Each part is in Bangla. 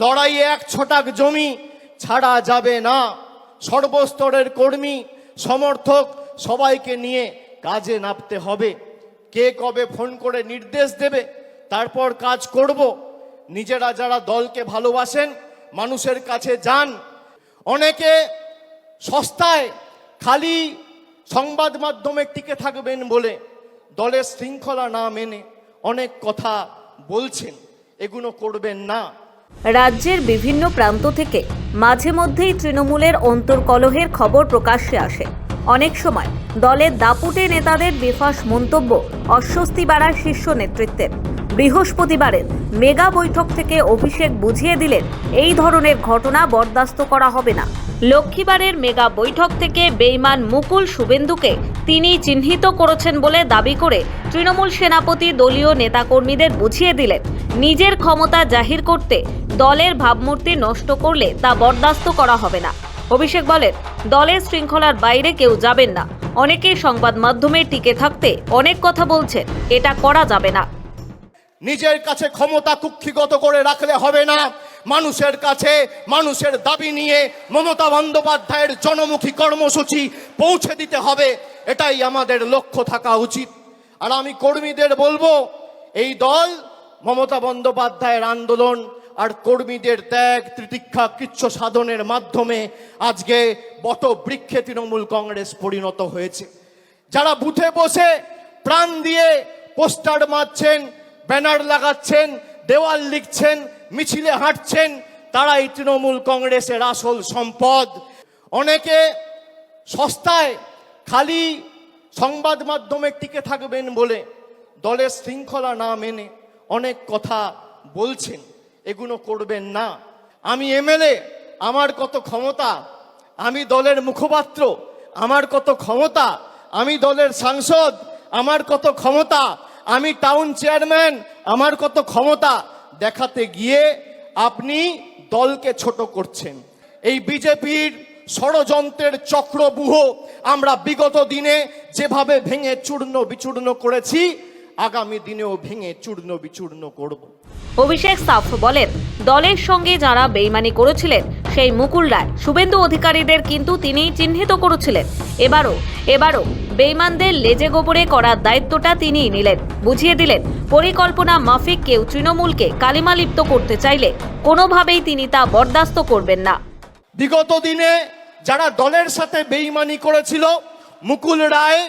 লড়াইয়ে এক ছটাক জমি ছাড়া যাবে না। সর্বস্তরের কর্মী, সমর্থক সবাইকে নিয়ে কাজে নামতে হবে। কে কবে ফোন করে নির্দেশ দেবে, তারপর কাজ করব। নিজেরা যারা দলকে ভালোবাসেন, মানুষের কাছে যান। অনেকে সস্তায় খালি সংবাদ মাধ্যমে টিকে থাকবেন বলে দলের শৃঙ্খলা না মেনে অনেক কথা বলছেন। এগুলো করবেন না। রাজ্যের বিভিন্ন প্রান্ত থেকে মাঝে মধ্যেই তৃণমূলের অন্তর্কলহের খবর প্রকাশ্যে আসে। অনেক সময় দলের দাপুটে নেতাদের বেফাস মন্তব্য অস্বস্তি বাড়ায় শীর্ষ নেতৃত্বের। বৃহস্পতিবারের মেগা বৈঠক থেকে অভিষেক বুঝিয়ে দিলেন, এই ধরনের ঘটনা বরদাস্ত করা হবে না। লক্ষ্মীবারের মেগা বৈঠক থেকে বেইমান মুকুল শুভেন্দুকে তিনি চিহ্নিত করেছেন বলে দাবি করে তৃণমূল সেনাপতি দলীয় নেতাকর্মীদের বুঝিয়ে দিলেন, নিজের ক্ষমতা জাহির করতে দলের ভাবমূর্তি নষ্ট করলে তা বরদাস্ত করা হবে না। অভিষেক বলেন, দলের শৃঙ্খলার বাইরে কেউ যাবেন না। অনেকেই সংবাদ মাধ্যমে টিকে থাকতে অনেক কথা বলছেন, এটা করা যাবে না। নিজের কাছে ক্ষমতা কুক্ষিগত করে রাখলে হবে না। মানুষের কাছে, মানুষের দাবি নিয়ে মমতা বন্দ্যোপাধ্যায়ের জনমুখী কর্মসূচি পৌঁছে দিতে হবে, এটাই আমাদের লক্ষ্য থাকা উচিত। আর আমি কর্মীদের বলব, এই দল, মমতা বন্দ্যোপাধ্যায়ের আন্দোলন আর কর্মীদের ত্যাগ, তিতিক্ষা, কৃচ্ছ সাধনের মাধ্যমে আজকে বটবৃক্ষে তৃণমূল কংগ্রেস পরিণত হয়েছে। যারা বুথে বসে প্রাণ দিয়ে পোস্টার মারছেন, ব্যানার লাগাচ্ছেন দেওয়াল লিখছেন, মিছিলে হাঁটছেন, তারাই তৃণমূল কংগ্রেসের আসল সম্পদ। অনেকে সস্তায় খালি সংবাদ মাধ্যমে টিকে থাকবেন বলে দলের শৃঙ্খলা না মেনে অনেক কথা বলছেন। এগুলো করবেন না। আমি এমএলএ, আমার কত ক্ষমতা, আমি দলের মুখপাত্র, আমার কত ক্ষমতা, আমি দলের সাংসদ, আমার কত ক্ষমতা আমি টাউন চেয়ারম্যান আমার কত ক্ষমতা? দেখাতে গিয়ে আপনি দলকে ছোট করছেন। এই বিজেপির ষড়যন্ত্রের চক্রবুহ আমরা বিগত দিনে যেভাবে ভেঙে চূর্ণ বিচূর্ণ করেছি, আগামী দিনেও ভেঙে চূর্ণ বিচূর্ণ করব। অভিষেক সাফ বলেন, দলের সঙ্গে যারা বেইমানি করেছিলেন, সেই মুকুল রায়, শুভেন্দু অধিকারীদের কিন্তু তিনি চিহ্নিত করেছিলেন। এবারও এবারও বেইমানদের লেজে গোবরে করার দায়িত্বটা তিনিই নিলেন। বুঝিয়ে দিলেন, পরিকল্পনা মাফিক কেউ তৃণমূলকে কালিমালিপ্ত করতে চাইলে কোনোভাবেই তিনি তা বরদাস্ত করবেন না। বিগত দিনে যারা দলের সাথে বেইমানি করেছিল, মুকুল রায়,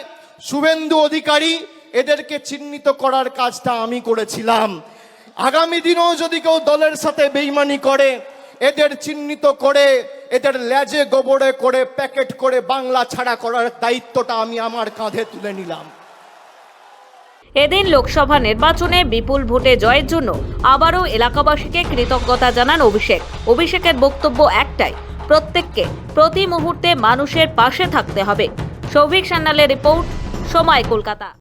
শুভেন্দু অধিকারী, এদেরকে চিহ্নিত করার কাজটা আমি করেছিলাম। আগামী দিনেও যদি কেউ দলের সাথে বেইমানি করে, এদের চিহ্নিত করে এদের লেজে গোবরে করে, প্যাকেট করে বাংলা ছাড়া করার দায়িত্বটা আমি আমার কাঁধে তুলে নিলাম। এদিন লোকসভা নির্বাচনে বিপুল ভোটে জয়ের জন্য আবারও এলাকাবাসীকে কৃতজ্ঞতা জানান অভিষেক। অভিষেকের বক্তব্য একটাই, প্রত্যেককে প্রতি মুহূর্তে মানুষের পাশে থাকতে হবে। সৌভিক সান্যালের রিপোর্ট, সময় কলকাতা।